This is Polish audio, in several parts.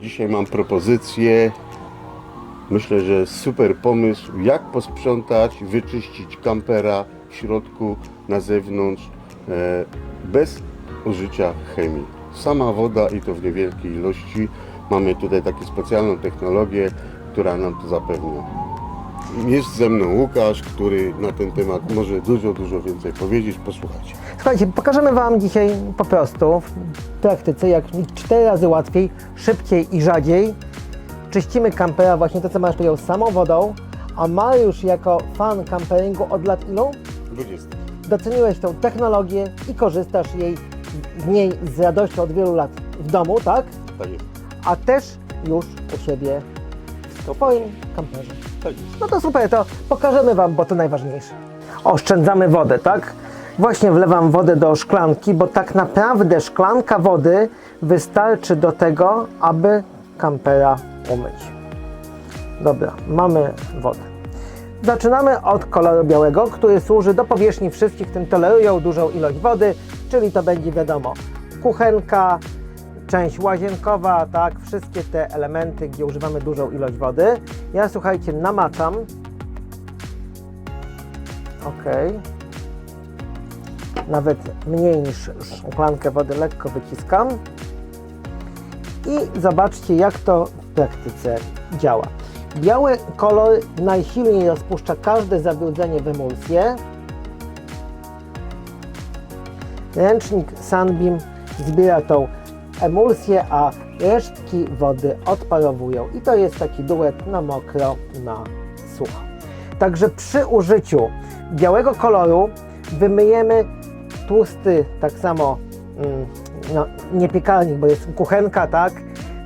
Dzisiaj mam propozycję. Myślę, że super pomysł, jak posprzątać, wyczyścić kampera w środku, na zewnątrz, e, bez użycia chemii. Sama woda i to w niewielkiej ilości. Mamy tutaj taką specjalną technologię, która nam to zapewnia. Jest ze mną Łukasz, który na ten temat może dużo, dużo więcej powiedzieć. Posłuchajcie. Słuchajcie, pokażemy Wam dzisiaj po prostu w praktyce, jak cztery razy łatwiej, szybciej i rzadziej czyścimy kampera, właśnie to co Mariusz powiedział, samą wodą, a Mariusz jako fan kamperingu od lat ilu? 20. Doceniłeś tą technologię i korzystasz jej, z niej z radością od wielu lat w domu, tak? Tak jest. A też już u siebie w swoim kamperze. Tak. No to super, to pokażemy Wam, bo to najważniejsze. Oszczędzamy wodę, tak? Właśnie wlewam wodę do szklanki, bo tak naprawdę szklanka wody wystarczy do tego, aby kampera umyć. Dobra, mamy wodę. Zaczynamy od koloru białego, który służy do powierzchni wszystkich, tym tolerują dużą ilość wody, czyli to będzie wiadomo kuchenka, część łazienkowa, tak, wszystkie te elementy, gdzie używamy dużą ilość wody. Ja słuchajcie, namaczam. Ok. Nawet mniej niż szklankę wody lekko wyciskam. I zobaczcie, jak to w praktyce działa. Biały kolor najsilniej rozpuszcza każde zabrudzenie w emulsję. Ręcznik Sunbeam zbiera tą emulsję, a resztki wody odparowują. I to jest taki duet na mokro, na sucho. Także przy użyciu białego koloru wymyjemy tłusty, tak samo mm, no, nie piekarnik, bo jest kuchenka, tak?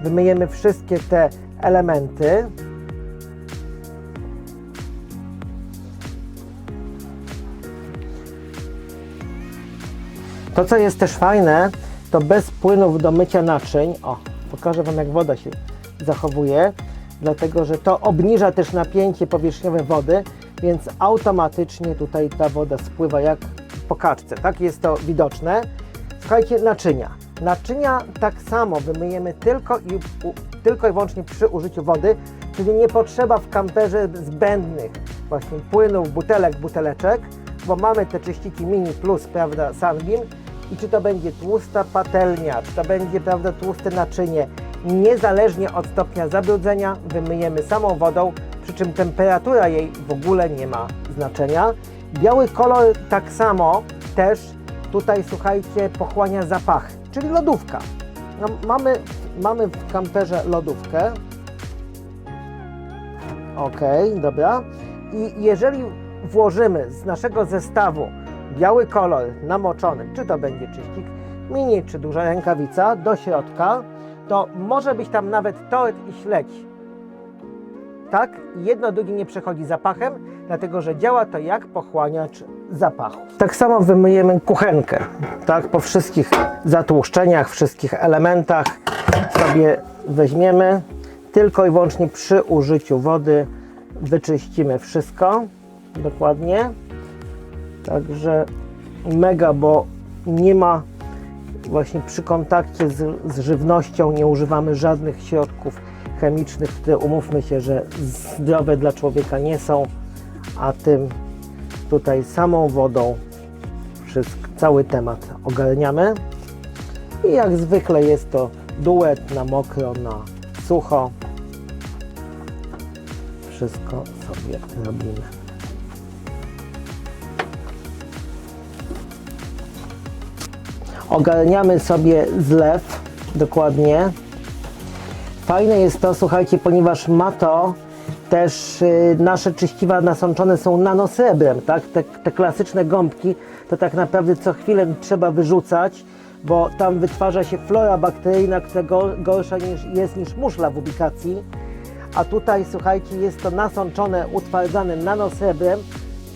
Wymyjemy wszystkie te elementy. To, co jest też fajne, to bez płynów do mycia naczyń. O, pokażę Wam, jak woda się zachowuje, dlatego że to obniża też napięcie powierzchniowe wody, więc automatycznie tutaj ta woda spływa jak po kaczce. Tak jest to widoczne. Słuchajcie, naczynia. Naczynia tak samo wymyjemy tylko i, u, tylko i wyłącznie przy użyciu wody, czyli nie potrzeba w kamperze zbędnych właśnie płynów, butelek, buteleczek, bo mamy te czyściki Mini Plus, prawda, Sunbeam i czy to będzie tłusta patelnia, czy to będzie, prawda, tłuste naczynie, niezależnie od stopnia zabrudzenia wymyjemy samą wodą, przy czym temperatura jej w ogóle nie ma znaczenia. Biały kolor tak samo też tutaj, słuchajcie, pochłania zapachy, czyli lodówka. No, mamy, mamy w kamperze lodówkę. Ok, dobra. I jeżeli włożymy z naszego zestawu biały kolor namoczony, czy to będzie czyścik mini, czy duża rękawica, do środka, to może być tam nawet tort i śledź. Tak? Jedno drugie nie przechodzi zapachem, dlatego że działa to jak pochłaniacz zapachu. Tak samo wymyjemy kuchenkę. Tak? Po wszystkich zatłuszczeniach, wszystkich elementach sobie weźmiemy. Tylko i wyłącznie przy użyciu wody wyczyścimy wszystko dokładnie. Także mega, bo nie ma właśnie przy kontakcie z, z żywnością nie używamy żadnych środków chemicznych, które umówmy się, że zdrowe dla człowieka nie są, a tym tutaj samą wodą wszystko, cały temat ogarniamy. I jak zwykle jest to duet na mokro, na sucho. Wszystko sobie robimy. Ogarniamy sobie zlew dokładnie. Fajne jest to, słuchajcie, ponieważ ma to też y, nasze czyściwa nasączone są nanosrebrem, tak? Te, te klasyczne gąbki to tak naprawdę co chwilę trzeba wyrzucać, bo tam wytwarza się flora bakteryjna, która go- gorsza niż, jest niż muszla w ubikacji. A tutaj, słuchajcie, jest to nasączone, utwardzane nanosrebrem,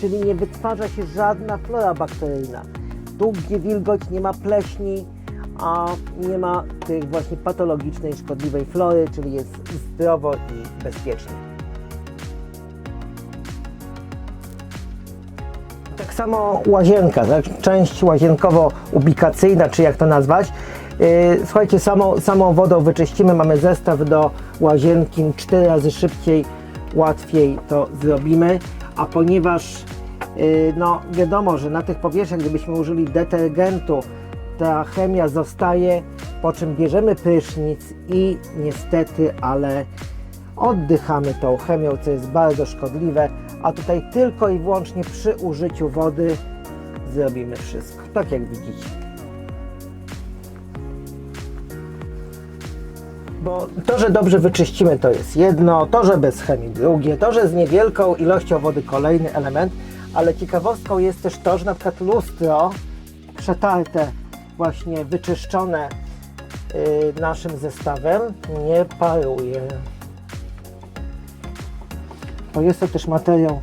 czyli nie wytwarza się żadna flora bakteryjna. Tu, gdzie wilgoć, nie ma pleśni, a nie ma tej właśnie patologicznej, szkodliwej flory, czyli jest zdrowo i bezpiecznie. Tak samo łazienka, tak? część łazienkowo-ubikacyjna, czy jak to nazwać. Yy, Słuchajcie, samą, samą wodą wyczyścimy, mamy zestaw do łazienki, cztery razy szybciej, łatwiej to zrobimy, a ponieważ no wiadomo, że na tych powierzchniach, gdybyśmy użyli detergentu, ta chemia zostaje, po czym bierzemy prysznic i niestety, ale oddychamy tą chemią, co jest bardzo szkodliwe, a tutaj tylko i wyłącznie przy użyciu wody zrobimy wszystko, tak jak widzicie. Bo to, że dobrze wyczyścimy, to jest jedno, to, że bez chemii drugie, to, że z niewielką ilością wody kolejny element, ale ciekawostką jest też to, że na przykład lustro przetarte, właśnie wyczyszczone yy, naszym zestawem nie paruje. Bo jest to też materiał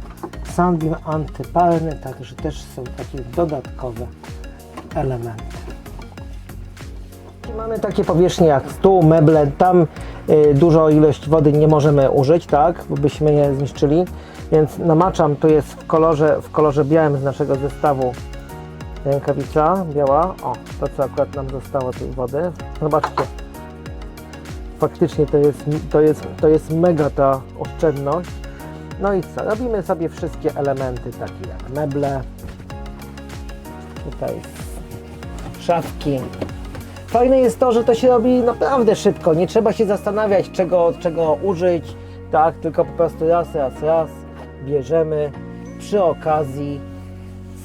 Sandin antyparny, także też są takie dodatkowe elementy. Mamy takie powierzchnie jak stół, meble, tam y, dużo ilość wody nie możemy użyć, tak, bo byśmy je zniszczyli, więc namaczam, to jest w kolorze, w kolorze białym z naszego zestawu rękawica biała, o, to co akurat nam zostało tej wody, zobaczcie, faktycznie to jest, to jest, to jest mega ta oszczędność, no i co, robimy sobie wszystkie elementy takie jak meble, tutaj szafki, Fajne jest to, że to się robi naprawdę szybko. Nie trzeba się zastanawiać, czego, czego użyć, tak? Tylko po prostu raz, raz, raz bierzemy. Przy okazji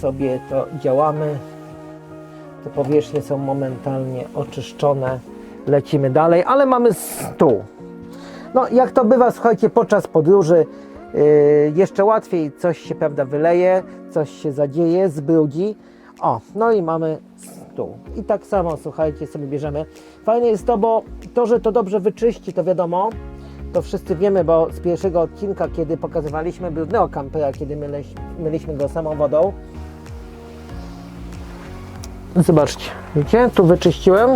sobie to działamy. Te powierzchnie są momentalnie oczyszczone. Lecimy dalej, ale mamy stół. No, jak to bywa, słuchajcie, podczas podróży yy, jeszcze łatwiej coś się, prawda, wyleje, coś się zadzieje, zbrudzi. O, no i mamy stół. I tak samo, słuchajcie, sobie bierzemy. Fajne jest to, bo to, że to dobrze wyczyści, to wiadomo, to wszyscy wiemy, bo z pierwszego odcinka, kiedy pokazywaliśmy brudnego kampera, kiedy myliśmy go samą wodą. Zobaczcie, widzicie, tu wyczyściłem.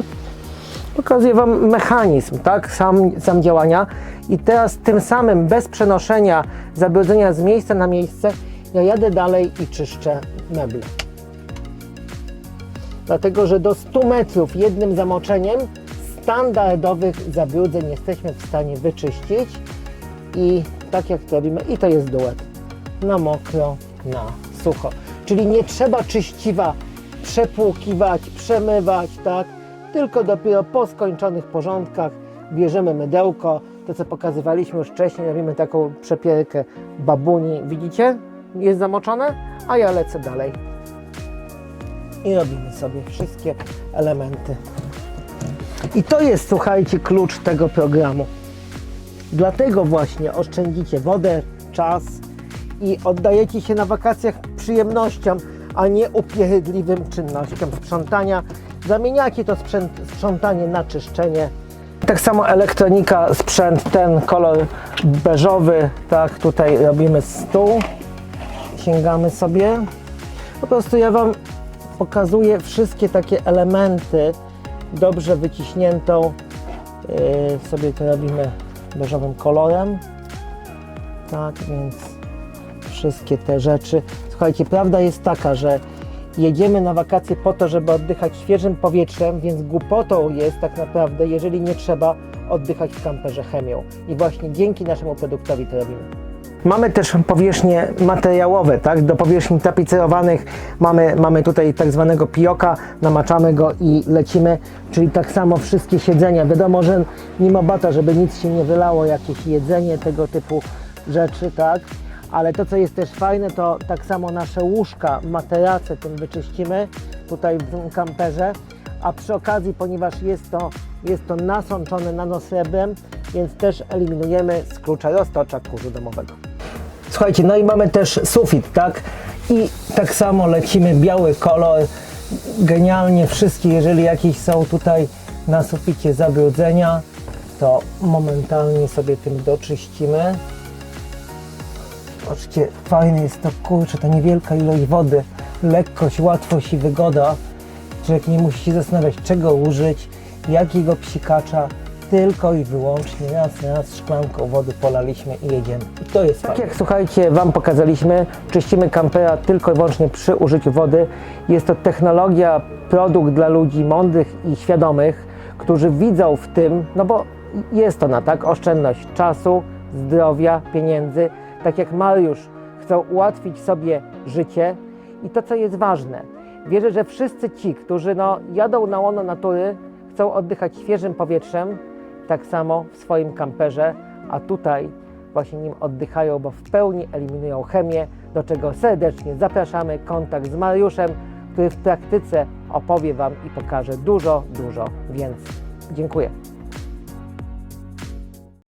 Pokazuję Wam mechanizm, tak, sam, sam działania. I teraz tym samym, bez przenoszenia zabrudzenia z miejsca na miejsce, ja jadę dalej i czyszczę meble. Dlatego, że do 100 metrów jednym zamoczeniem standardowych zabrudzeń jesteśmy w stanie wyczyścić i tak jak to robimy, i to jest duet. Na mokro, na sucho. Czyli nie trzeba czyściwa przepłukiwać, przemywać, tak? Tylko dopiero po skończonych porządkach bierzemy mydełko, to co pokazywaliśmy już wcześniej, robimy taką przepierkę babuni. Widzicie? Jest zamoczone, a ja lecę dalej i robimy sobie wszystkie elementy. I to jest, słuchajcie, klucz tego programu. Dlatego właśnie oszczędzicie wodę, czas i oddajecie się na wakacjach przyjemnościom, a nie upierdliwym czynnościom sprzątania. Zamieniacie to sprzęt, sprzątanie na czyszczenie. Tak samo elektronika, sprzęt, ten kolor beżowy, tak, tutaj robimy stół, sięgamy sobie. Po prostu ja Wam pokazuje wszystkie takie elementy dobrze wyciśniętą yy, sobie to robimy beżowym kolorem. Tak więc wszystkie te rzeczy. Słuchajcie prawda jest taka, że jedziemy na wakacje po to, żeby oddychać świeżym powietrzem, więc głupotą jest tak naprawdę, jeżeli nie trzeba oddychać w kamperze chemią. I właśnie dzięki naszemu produktowi to robimy. Mamy też powierzchnie materiałowe, tak? Do powierzchni tapicerowanych mamy, mamy tutaj tak zwanego pioka, namaczamy go i lecimy, czyli tak samo wszystkie siedzenia. Wiadomo, że mimo bata, żeby nic się nie wylało, jakieś jedzenie, tego typu rzeczy, tak? Ale to, co jest też fajne, to tak samo nasze łóżka, materace tym wyczyścimy tutaj w tym kamperze, a przy okazji, ponieważ jest to, jest to nasączone nanosrebrem, więc też eliminujemy z klucza roztocza kurzu domowego. Słuchajcie, no i mamy też sufit, tak? I tak samo lecimy biały kolor. Genialnie wszystkie, jeżeli jakieś są tutaj na suficie zabrudzenia, to momentalnie sobie tym doczyścimy. Zobaczcie, fajne jest to, kurczę, ta niewielka ilość wody, lekkość, łatwość i wygoda. Człowiek nie musi się zastanawiać, czego użyć, jakiego psikacza, tylko i wyłącznie raz, raz szklanką wody polaliśmy i jedziemy. I to jest tak jak słuchajcie, Wam pokazaliśmy, czyścimy kampera tylko i wyłącznie przy użyciu wody. Jest to technologia, produkt dla ludzi mądrych i świadomych, którzy widzą w tym, no bo jest to na tak, oszczędność czasu, zdrowia, pieniędzy, tak jak Mariusz chcą ułatwić sobie życie. I to, co jest ważne, wierzę, że wszyscy ci, którzy no, jadą na łono natury, chcą oddychać świeżym powietrzem, tak samo w swoim kamperze, a tutaj właśnie nim oddychają, bo w pełni eliminują chemię, do czego serdecznie zapraszamy. Kontakt z Mariuszem, który w praktyce opowie Wam i pokaże dużo, dużo więcej. Dziękuję.